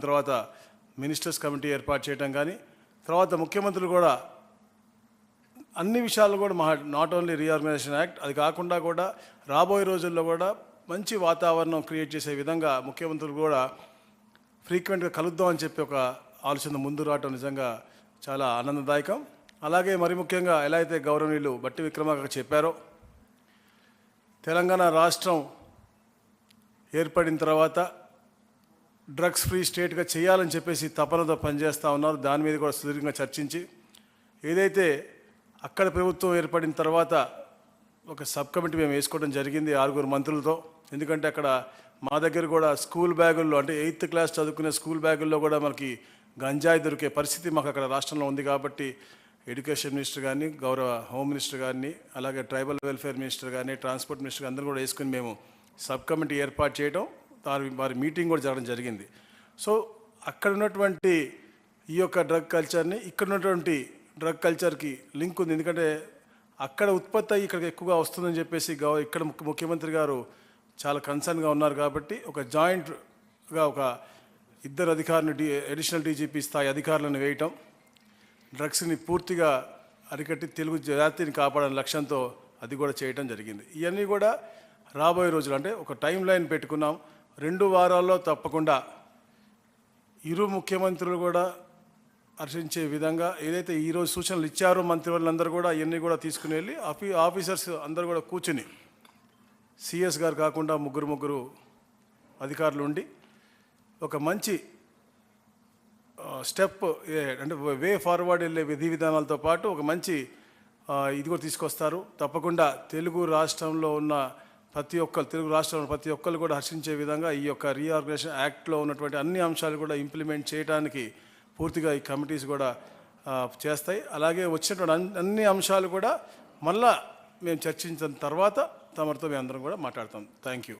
తర్వాత ministers committee ఏర్పాటు చేయడం కానీ తర్వాత ముఖ్యమంత్రులు కూడా అన్ని విషయాలు కూడా మహా నాట్ ఓన్లీ రీఆర్గనైజేషన్ యాక్ట్ అది కాకుండా కూడా రాబోయే రోజుల్లో కూడా మంచి వాతావరణం క్రియేట్ చేసే విధంగా ముఖ్యమంత్రులు కూడా ఫ్రీక్వెంట్గా కలుద్దాం అని చెప్పి ఒక ఆలోచన ముందు రావటం నిజంగా చాలా ఆనందదాయకం. అలాగే మరి ముఖ్యంగా ఎలా అయితే గౌరవనీయులు బట్టి విక్రమార్క చెప్పారో తెలంగాణ రాష్ట్రం ఏర్పడిన తర్వాత డ్రగ్స్ ఫ్రీ స్టేట్గా చేయాలని చెప్పేసి తపనతో పనిచేస్తూ ఉన్నారు. దాని మీద కూడా సుదీర్ఘంగా చర్చించి ఏదైతే అక్కడ ప్రభుత్వం ఏర్పడిన తర్వాత ఒక సబ్ కమిటీ మేము వేసుకోవడం జరిగింది ఆరుగురు మంత్రులతో. ఎందుకంటే అక్కడ మా దగ్గర కూడా స్కూల్ బ్యాగుల్లో అంటే ఎయిత్ క్లాస్ చదువుకునే స్కూల్ బ్యాగుల్లో కూడా మనకి గంజాయి దొరికే పరిస్థితి మాకు అక్కడ రాష్ట్రంలో ఉంది కాబట్టి ఎడ్యుకేషన్ మినిస్టర్ కానీ గౌరవ హోమ్ మినిస్టర్ గారిని అలాగే ట్రైబల్ వెల్ఫేర్ మినిస్టర్ కానీ ట్రాన్స్పోర్ట్ మినిస్టర్ అందరూ కూడా వేసుకుని మేము సబ్ కమిటీ ఏర్పాటు చేయడం వారి వారి మీటింగ్ కూడా జరగడం జరిగింది. సో అక్కడ ఉన్నటువంటి ఈ యొక్క డ్రగ్ కల్చర్ని ఇక్కడ ఉన్నటువంటి డ్రగ్ కల్చర్కి లింక్ ఉంది. ఎందుకంటే అక్కడ ఉత్పత్తి అయ్యి ఇక్కడికి ఎక్కువగా వస్తుందని చెప్పేసి గవ ఇక్కడ ముఖ్యమంత్రి గారు చాలా కన్సర్న్గా ఉన్నారు కాబట్టి ఒక జాయింట్గా ఒక ఇద్దరు అధికారులు డి అడిషనల్ డీజీపీ స్థాయి అధికారులను వేయటం డ్రగ్స్ని పూర్తిగా అరికట్టి తెలుగు జాతిని కాపాడని లక్ష్యంతో అది కూడా చేయటం జరిగింది. ఇవన్నీ కూడా రాబోయే రోజులు అంటే ఒక టైం లైన్ పెట్టుకున్నాం. రెండు వారాల్లో తప్పకుండా ఇరు ముఖ్యమంత్రులు కూడా హర్షించే విధంగా ఏదైతే ఈరోజు సూచనలు ఇచ్చారో మంత్రివర్లందరూ కూడా ఇవన్నీ కూడా తీసుకుని వెళ్ళి ఆఫీ ఆఫీసర్స్ అందరూ కూడా కూర్చుని సిఎస్ గారు కాకుండా ముగ్గురు ముగ్గురు అధికారులు ఉండి ఒక మంచి స్టెప్ అంటే వే ఫార్వర్డ్ వెళ్ళే విధి విధానాలతో పాటు ఒక మంచి ఇది కూడా తీసుకొస్తారు. తప్పకుండా తెలుగు రాష్ట్రంలో ఉన్న ప్రతి ఒక్కరు తెలుగు రాష్ట్రంలో ప్రతి ఒక్కరు కూడా హర్షించే విధంగా ఈ యొక్క రీఆర్గనైజేషన్ యాక్ట్లో ఉన్నటువంటి అన్ని అంశాలు కూడా ఇంప్లిమెంట్ చేయడానికి పూర్తిగా ఈ కమిటీస్ కూడా చేస్తాయి. అలాగే వచ్చినటువంటి అన్ని అంశాలు కూడా మళ్ళా మేము చర్చించిన తర్వాత తమరితో మేము అందరం కూడా మాట్లాడతాం. Thank you.